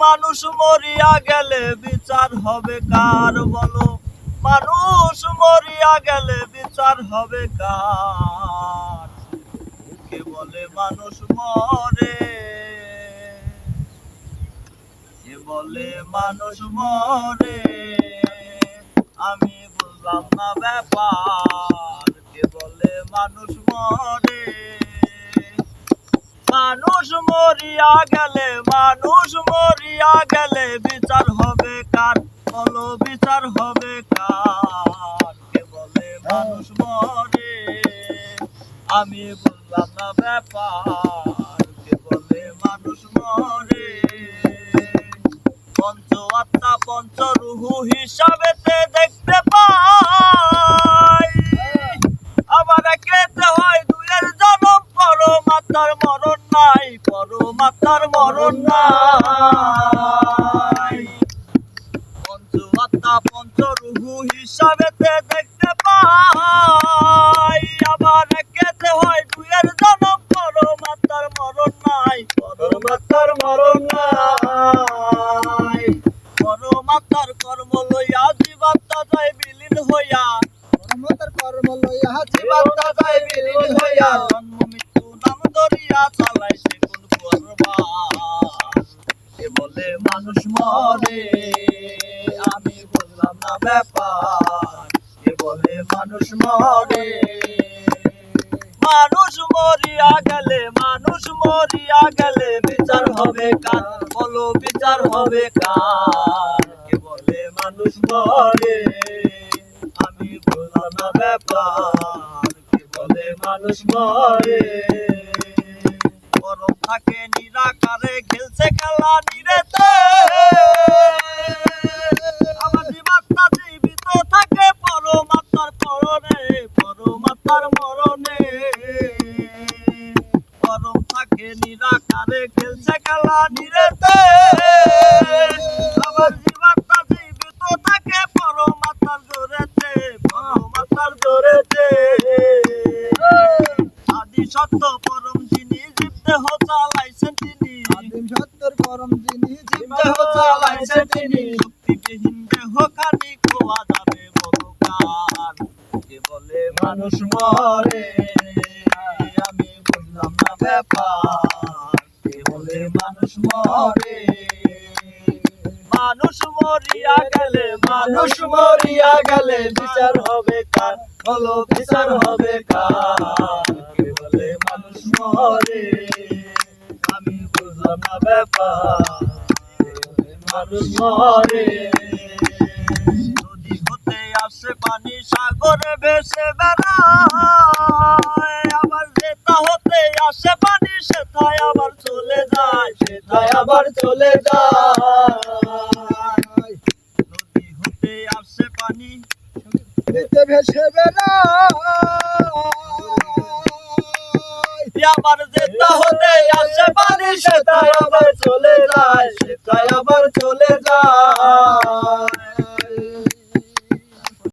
মানুষ মরিয়া গেলে বিচার হবে কার বলো? মানুষ মরিয়া গেলে বিচার হবে কার? কে বলে মানুষ মরে? কে বলে মানুষ মরে? আমি বুঝলাম না ব্যাপার। মানুষ মরিয়া গেলে, মানুষ মরিয়া গেলে বিচার হবে কার? বলো, বিচার হবে কার? কে বলে মানুষ মরে? আমি বললাম না ব্যাপার। কে বলে মানুষ মরে? পঞ্চ আত্মা, পঞ্চ রুহু হিসাবেতে দেখতে মরণ নাই পঞ্চ আত্মা পঞ্চ রুহু হিসাবেতে দেখতে পাই। আবার কেতে হয় দুয়ের জনম পরমাত্মার মরণ নাই। পরমাত্মার মরণ নাই। পরমাত্মার কর্ম লইয়া জীবাত্মা যায় বিলীন হইয়া। পরমতার কর্ম লইয়া জীবাত্মা যায় বিলীন হইয়া। মানুষ মরে আমি বললাম না ব্যাপার। কে বলে মানুষ মরে? মানুষ মরিয়া গেলে, মানুষ মরিয়া গেলে বিচার হবে কার? বলো বিচার হবে কার? কে বলে মানুষ মরে? আমি বললাম না ব্যাপার। কে বলে মানুষ মরে? গরম থাকে, নিরাকারে, খেলছে খেলা নিরেতে। পরম যিনি জীবদেহ চালাইছেন তিনি। শক্তিবিহীন দেহ খানি খোয়া যাবে বলকার কে বলে মানুষ মরে? আমি বুঝলাম না, ব্যাপার। কে বলে মানুষ মরে? মানুষ মরিয়া গেলে, মানুষ মরিয়া গেলে বিচার হবে কার? হলো বিচার হবে কার? কে বলে মানুষ মরে? না ব্যাপার মানুষ নদী হতে আসে পানি, সাগরে ভেসে বেড়ায়। আবার যেটা হতে আসে পানি সেটাই আবার চলে যায় সেটাই আবার চলে যায়। নদী হতে আসে পানি ভেসে বেড়ায়। আবার যেটা হতে আসে পানি সেটাই আবার চলে যায় সেটাই আবার চলে যায়।